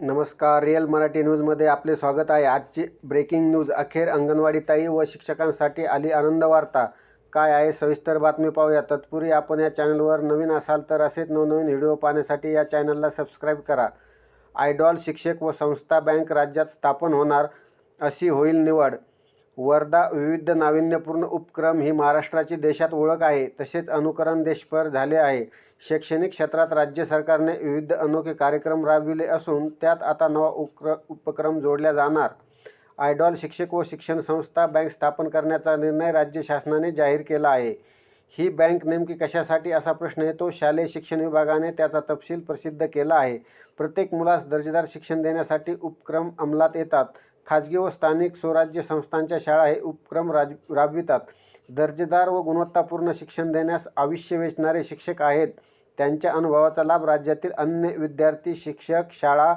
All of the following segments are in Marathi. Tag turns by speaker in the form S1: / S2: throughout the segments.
S1: नमस्कार रिअल मराठी न्यूजमध्ये आपले स्वागत आहे. आजची ब्रेकिंग न्यूज अखेर अंगणवाडी ताई व शिक्षकांसाठी आली आनंद वार्ता काय आहे? सविस्तर बातमी पाहूया. तत्पूर्वी आपण या चॅनलवर नवीन असाल तर असेच नवनवीन व्हिडिओ पाहण्यासाठी या चॅनलला सबस्क्राईब करा. आयडॉल शिक्षक व संस्था बँक राज्यात स्थापन होणार अशी होईल निवड. वर्धा विविध नाविन्यपूर्ण उपक्रम ही महाराष्ट्राची देशात ओळख आहे. तसेच अनुकरण देशभर झाले आहे. शैक्षणिक क्षेत्रात राज्य सरकारने विविध अनोखे कार्यक्रम राबविले असून त्यात आता नवा उक्र उपक्रम जोडल्या जाणार. आयडॉल शिक्षक व शिक्षण संस्था बँक स्थापन करण्याचा निर्णय राज्य शासनाने जाहीर केला आहे. ही बँक नेमकी कशासाठी असा प्रश्न येतो? शालेय शिक्षण विभागाने त्याचा तपशील प्रसिद्ध केला आहे. प्रत्येक मुलास दर्जेदार शिक्षण देण्यासाठी उपक्रम अंमलात येतात. खाजगी व स्थानिक स्वराज्य संस्थांच्या शाळा हे उपक्रम राज राबवितात. दर्जेदार व गुणवत्तापूर्ण शिक्षण देण्यास आयुष्य वेचणारे शिक्षक आहेत. त्यांच्या अनुभवाचा लाभ राज्यातील अन्य विद्यार्थी शिक्षक शाळा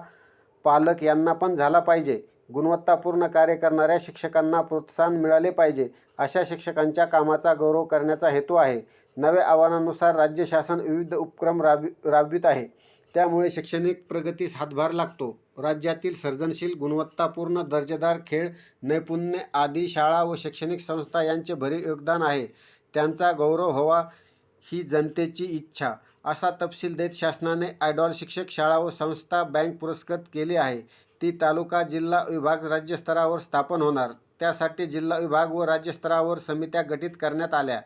S1: पालक यांना पण झाला पाहिजे. गुणवत्तापूर्ण कार्य करणाऱ्या शिक्षकांना प्रोत्साहन मिळाले पाहिजे अशा शिक्षकांच्या कामाचा गौरव करण्याचा हेतू आहे. नव्या आव्हानानुसार राज्य शासन विविध उपक्रम राबवी राबवित आहे. त्यामुळे शैक्षणिक प्रगतीस हातभार लागतो. राज्यातील सर्जनशील गुणवत्तापूर्ण दर्जेदार खेळ नैपुण्य आदी शाळा व शैक्षणिक संस्था यांचे भरीव योगदान आहे. त्यांचा गौरव व्हावा ही जनतेची इच्छा. असा तपशील देत शासनाने आयडॉल शिक्षक शाळा व संस्था बँक पुरस्कृत केली आहे. ती तालुका जिल्हा विभाग राज्यस्तरावर स्थापन होणार. त्यासाठी जिल्हा विभाग व राज्यस्तरावर समित्या गठीत करण्यात आल्या.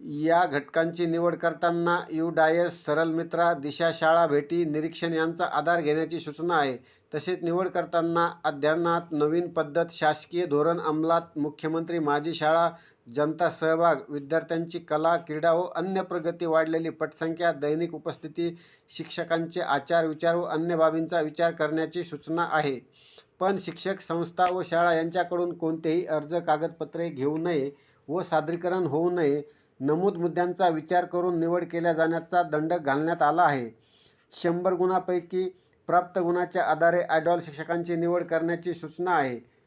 S1: या घटकांची निवड करताना यू डायस सरल मित्रा दिशा शाळा भेटी निरीक्षण यांचा आधार घेण्याची सूचना आहे. तसेच निवड करताना अध्ययनात नवीन पद्धत शासकीय धोरण अंमलात मुख्यमंत्री माझी शाळा जनता सहभाग विद्यार्थ्यांची कला क्रीडा व अन्य प्रगती वाढलेली पटसंख्या दैनिक उपस्थिती शिक्षकांचे आचार विचार व अन्य बाबींचा विचार करण्याची सूचना आहे. पण शिक्षक संस्था व शाळा यांच्याकडून कोणतेही अर्ज कागदपत्रे घेऊ नये व सादरीकरण होऊ नये नमूद मुद्द्यांचा विचार करून निवड केल्या जाण्याचा दंड घालण्यात आला आहे. शंभर गुणापैकी प्राप्त गुणाच्या आधारे आयडॉल शिक्षकांची निवड करण्याची सूचना आहे.